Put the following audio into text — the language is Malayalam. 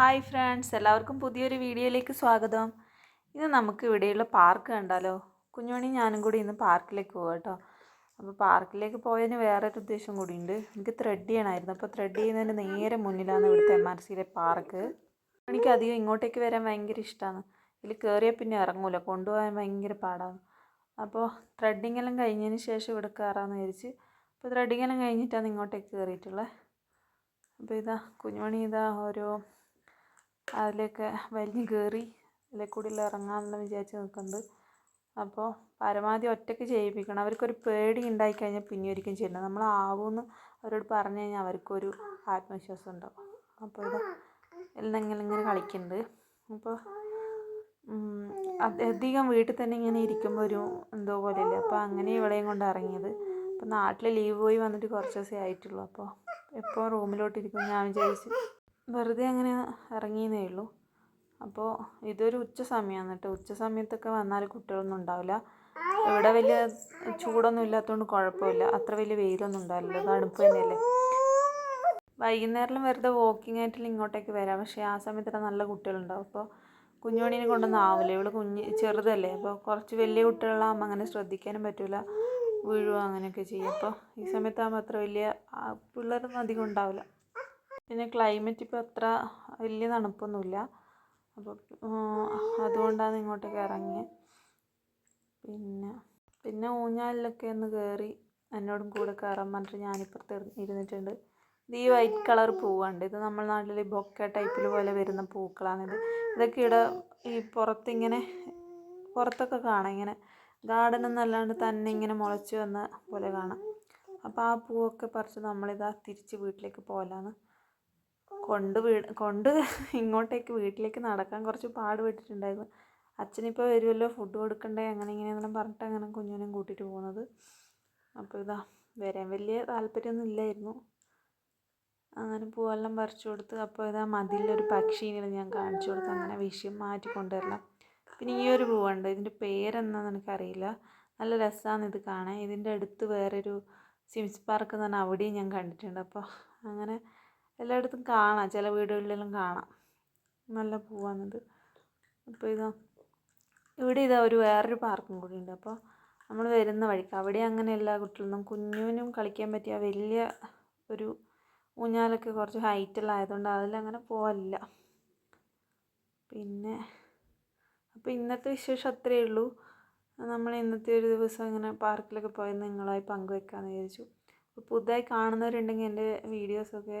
ഹായ് ഫ്രണ്ട്സ് എല്ലാവർക്കും പുതിയൊരു വീഡിയോയിലേക്ക് സ്വാഗതം. ഇന്ന് നമുക്ക് ഇവിടെയുള്ള പാർക്ക് കണ്ടാലോ? കുഞ്ഞുമണി ഞാനും കൂടി ഇന്ന് പാർക്കിലേക്ക് പോകാം കേട്ടോ. അപ്പോൾ പാർക്കിലേക്ക് പോയതിന് വേറൊരു ഉദ്ദേശം കൂടിയുണ്ട്. എനിക്ക് ത്രെഡ് ചെയ്യണമായിരുന്നു അപ്പോൾ ത്രെഡ് ചെയ്യുന്നതിന് നേരെ മുന്നിലാണ് ഇവിടുത്തെ എം ആർ സിയിലെ പാർക്ക്. എനിക്ക് അധികം ഇങ്ങോട്ടേക്ക് വരാൻ ഭയങ്കര ഇഷ്ടമാണ് ഇതിൽ കയറിയാൽ പിന്നെ ഇറങ്ങൂല. കൊണ്ടുപോകാൻ ഭയങ്കര പാടാണ്. അപ്പോൾ ത്രെഡിങ് എല്ലാം കഴിഞ്ഞതിന് ശേഷം ഇവിടെ കയറാമെന്ന് വിചാരിച്ച് അപ്പോൾ ത്രെഡിങ് എല്ലാം കഴിഞ്ഞിട്ടാണ് ഇങ്ങോട്ടേക്ക് കയറിയിട്ടുള്ളത് അപ്പോൾ ഇതാ കുഞ്ഞുമണി ഇതാ ഓരോ അതിലേക്ക് വലിഞ്ഞ് കയറി അതിൽ കൂടി ഇറങ്ങാമെന്ന് വിചാരിച്ച് നിൽക്കുന്നുണ്ട്. അപ്പോൾ പരമാവധി ഒറ്റയ്ക്ക് ചെയ്യിപ്പിക്കണം. അവർക്കൊരു പേടി ഉണ്ടായി കഴിഞ്ഞാൽ പിന്നെ ഒരിക്കലും നമ്മൾ ആവുമെന്ന് അവരോട് പറഞ്ഞു കഴിഞ്ഞാൽ അവർക്കൊരു ആത്മവിശ്വാസം ഉണ്ടാവും. അപ്പോൾ ഇത് എല്ലാം ഇങ്ങനെ ഇങ്ങനെ കളിക്കുന്നുണ്ട്. അപ്പോൾ അധികം വീട്ടിൽ തന്നെ ഇങ്ങനെ ഇരിക്കുമ്പോൾ ഒരു എന്തോ പോലെ പോലെയല്ലേ? അപ്പോൾ അങ്ങനെ ഇവിടെയും കൊണ്ട് ഇറങ്ങിയത്. അപ്പോൾ നാട്ടിൽ ലീവ് പോയി വന്നിട്ട് കുറച്ച് ദിവസമേ ആയിട്ടുള്ളൂ. അപ്പോൾ എപ്പോൾ റൂമിലോട്ടിരിക്കും ഞാൻ വിചാരിച്ച് വെറുതെ അങ്ങനെ ഇറങ്ങിയെന്നേ ഉള്ളൂ. അപ്പോൾ ഇതൊരു ഉച്ച സമയമാണ് കേട്ടോ. ഉച്ച സമയത്തൊക്കെ വന്നാൽ കുട്ടികളൊന്നും ഉണ്ടാവില്ല. ഇവിടെ വലിയ ചൂടൊന്നും ഇല്ലാത്തതുകൊണ്ട് കുഴപ്പമില്ല. അത്ര വലിയ വെയിലൊന്നും ഉണ്ടാവില്ല. തണുപ്പ് തന്നെയല്ലേ. വൈകുന്നേരം വെറുതെ വാക്കിംഗ് ആയിട്ട് ഇങ്ങോട്ടേക്ക് വരാം. പക്ഷേ ആ സമയത്തൊക്കെ നല്ല കുട്ടികളുണ്ടാവും. അപ്പോൾ കുഞ്ഞുമണീനെ കൊണ്ടൊന്നും ആവില്ല. ഇവൾ കുഞ്ഞ് ചെറുതല്ലേ. അപ്പോൾ കുറച്ച് വലിയ കുട്ടികളാകുമ്പോൾ അങ്ങനെ ശ്രദ്ധിക്കാനും പറ്റില്ല വീഴുക അങ്ങനെയൊക്കെ ചെയ്യും. അപ്പോൾ ഈ സമയത്താകുമ്പോൾ അത്ര വലിയ പിള്ളേരൊന്നും അധികം ഉണ്ടാവില്ല. പിന്നെ ക്ലൈമറ്റ് ഇപ്പോൾ അത്ര വലിയ തണുപ്പൊന്നുമില്ല അപ്പോൾ അതുകൊണ്ടാണ് ഇങ്ങോട്ടേക്ക് ഇറങ്ങിയത് പിന്നെ പിന്നെ ഊഞ്ഞാലിലൊക്കെ ഒന്ന് കയറി എന്നോടും കൂടെ കയറാൻ പറഞ്ഞിട്ട് ഞാനിപ്പുറത്ത് ഇരുന്നിട്ടുണ്ട്. ഇത് ഈ വൈറ്റ് കളർ പൂവുണ്ട് ഇത് നമ്മുടെ നാട്ടിൽ ബൊക്ക ടൈപ്പിൽ പോലെ വരുന്ന പൂക്കളാണിത് ഇതൊക്കെ ഇവിടെ ഈ പുറത്തിങ്ങനെ പുറത്തൊക്കെ കാണാം. ഇങ്ങനെ ഗാർഡൻ എന്നല്ലാണ്ട് തന്നെ ഇങ്ങനെ മുളച്ച് വന്ന പോലെ കാണാം. അപ്പോൾ ആ പൂവൊക്കെ പറിച്ച് നമ്മളിതാ തിരിച്ച് വീട്ടിലേക്ക് പോകലാണ്. കൊണ്ട് വീട് കൊണ്ട് ഇങ്ങോട്ടേക്ക് വീട്ടിലേക്ക് നടക്കാൻ കുറച്ച് പാടുപെട്ടിട്ടുണ്ടായിരുന്നു. അച്ഛനിപ്പോൾ വരുമല്ലോ ഫുഡ് കൊടുക്കണ്ടേ അങ്ങനെ ഇങ്ങനെയെന്നെല്ലാം പറഞ്ഞിട്ട് അങ്ങനെ കുഞ്ഞിനെയും കൂട്ടിയിട്ട് പോകുന്നത്. അപ്പോൾ ഇതാ വരാൻ വലിയ താല്പര്യമൊന്നും ഇല്ലായിരുന്നു. അങ്ങനെ പൂവെല്ലാം പറിച്ചു കൊടുത്ത് അപ്പോൾ ഇതാ മതിലൊരു പക്ഷീനെ ഞാൻ കാണിച്ചു കൊടുത്ത് അങ്ങനെ വിഷയം മാറ്റി കൊണ്ടുവരണം. പിന്നെ ഈ ഒരു പൂവുണ്ട് ഇതിന്റെ പേരെന്താണെന്ന് എനിക്കറിയില്ല. നല്ല രസമാണ് ഇത് കാണാൻ. ഇതിന്റെ അടുത്ത് വേറൊരു സിംസ് പാർക്ക് എന്ന് പറഞ്ഞാൽ അവിടെയും ഞാൻ കണ്ടിട്ടുണ്ട്. അപ്പോൾ അങ്ങനെ എല്ലായിടത്തും കാണാം. ചില വീടുകളിലെല്ലാം കാണാം. നല്ല പൂവാണിത്. അപ്പോൾ ഇതാ ഇവിടെ ഇതാ ഒരു വേറൊരു പാർക്കും കൂടി ഉണ്ട്. അപ്പോൾ നമ്മൾ വരുന്ന വഴിക്ക് അവിടെ അങ്ങനെ എല്ലാ കുട്ടികളൊന്നും കുഞ്ഞുവിനും കളിക്കാൻ പറ്റിയ വലിയ ഒരു ഊഞ്ഞാലൊക്കെ കുറച്ച് ഹൈറ്റുള്ള ആയതുകൊണ്ട് അതിലങ്ങനെ പോവല്ല പിന്നെ അപ്പോൾ ഇന്നത്തെ വിശേഷം അത്രയേ ഉള്ളൂ. നമ്മൾ ഇന്നത്തെ ഒരു ദിവസം ഇങ്ങനെ പാർക്കിലൊക്കെ പോയി നിങ്ങളായി പങ്കുവെക്കാമെന്ന് വിചാരിച്ചു. പുതുതായി കാണുന്നവരുണ്ടെങ്കിൽ എന്റെ വീഡിയോസൊക്കെ